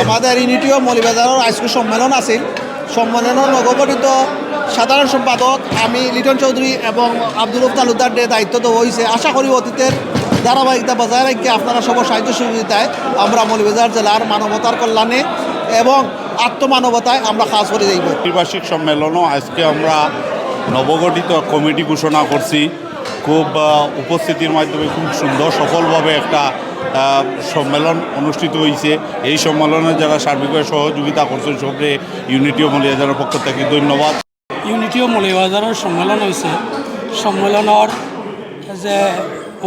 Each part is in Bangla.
আমাদের ইউনিটি ও মলিবাজারের আজকে সম্মেলন আছিল। সম্মেলনের নবগঠিত সাধারণ সম্পাদক আমি লিটন চৌধুরী এবং আব্দুল তালুকদার ডে দায়িত্ব দেওয়া হয়েছে আশা করি অতীতের ধারাবাহিকতা বজায় রেখে আপনারা সব সাহায্য সহযোগিতায় আমরা মলিবাজার জেলার মানবতার কল্যাণে এবং আত্মমানবতায় আমরা কাজ করে যাইব। ত্রিবার্ষিক সম্মেলনও আজকে আমরা নবগঠিত কমিটি ঘোষণা করছি। খুব উপস্থিতির মাধ্যমে খুব সুন্দর সফলভাবে একটা সম্মেলন অনুষ্ঠিত হয়েছে এই সম্মেলনে যারা সার্বিকভাবে সহযোগিতা করছেন, সবরে ইউনিটি ও মলিয়াজারের পক্ষ থেকে ধন্যবাদ। ইউনিটি ও মৌলবাজারের সম্মেলন হয়েছে সম্মেলনের যে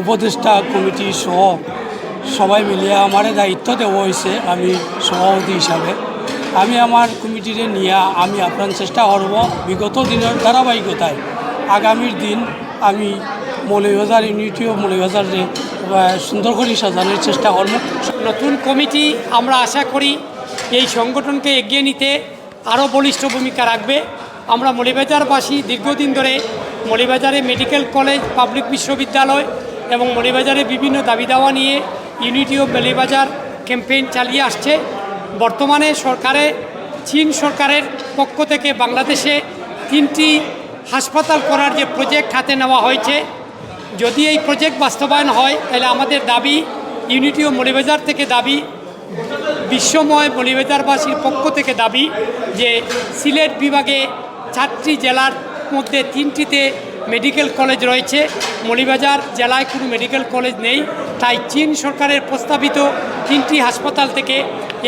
উপদেষ্টা কমিটি সহ সবাই মিলিয়ে আমারে দায়িত্ব দেওয়া হয়েছে আমি সভাপতি হিসাবে আমি আমার কমিটিরে নিয়ে, আমি আপনার চেষ্টা করব বিগত দিনের ধারাবাহিকতায় আগামীর দিন আমি মৌলবাজার ইউনিটি ও মৌলবাজারে সুন্দর করে সাজানোর চেষ্টা করব। নতুন কমিটি আমরা আশা করি এই সংগঠনকে এগিয়ে নিতে আরও বলিষ্ঠ ভূমিকা রাখবে। আমরা মলিবাজারবাসী দীর্ঘদিন ধরে মলিবাজারে মেডিকেল কলেজ, পাবলিক বিশ্ববিদ্যালয় এবং মলিবাজারে বিভিন্ন দাবি দাওয়া নিয়ে ইউনিটি অফ মলিবাজার ক্যাম্পেইন চালিয়ে আসছে। বর্তমানে সরকারে, চীন সরকারের পক্ষ থেকে বাংলাদেশে তিনটি হাসপাতাল করার যে প্রজেক্ট হাতে নেওয়া হয়েছে যদি এই প্রজেক্ট বাস্তবায়ন হয়, তাহলে আমাদের দাবি ইউনিটি ও মলিবাজার থেকে দাবি, বিশ্বময় মলিবাজারবাসীর পক্ষ থেকে দাবি যে সিলেট বিভাগে চারটি জেলার মধ্যে তিনটিতে মেডিকেল কলেজ রয়েছে। মলিবাজার জেলায় কোনো মেডিকেল কলেজ নেই। তাই চীন সরকারের প্রস্তাবিত তিনটি হাসপাতাল থেকে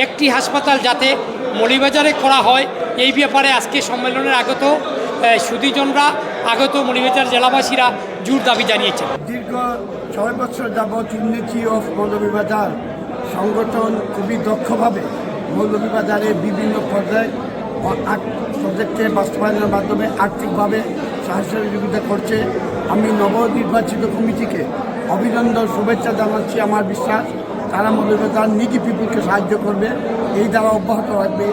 একটি হাসপাতাল যাতে মলিবাজারে করা হয়, এই ব্যাপারে আজকে সম্মেলনের আগত সুদীজনরা আগত মলিবাজার জেলাবাসীরা জোর দাবি জানিয়েছেন। দীর্ঘ ছয় বছর যাবৎ ইউনিটি অফ মৌলভীবাজার সংগঠন খুবই দক্ষভাবে মৌলভীবাজারে বিভিন্ন পর্যায়ে প্রজেক্টের বাস্তবায়নের মাধ্যমে আর্থিকভাবে সাহায্য সহযোগিতা করছে। আমি নবনির্বাচিত কমিটিকে অভিনন্দন, শুভেচ্ছা জানাচ্ছি আমার বিশ্বাস, তারা মৌলভীবাজার নিজি পিপুলকে সাহায্য করবে, এই দ্বারা অব্যাহত রাখবে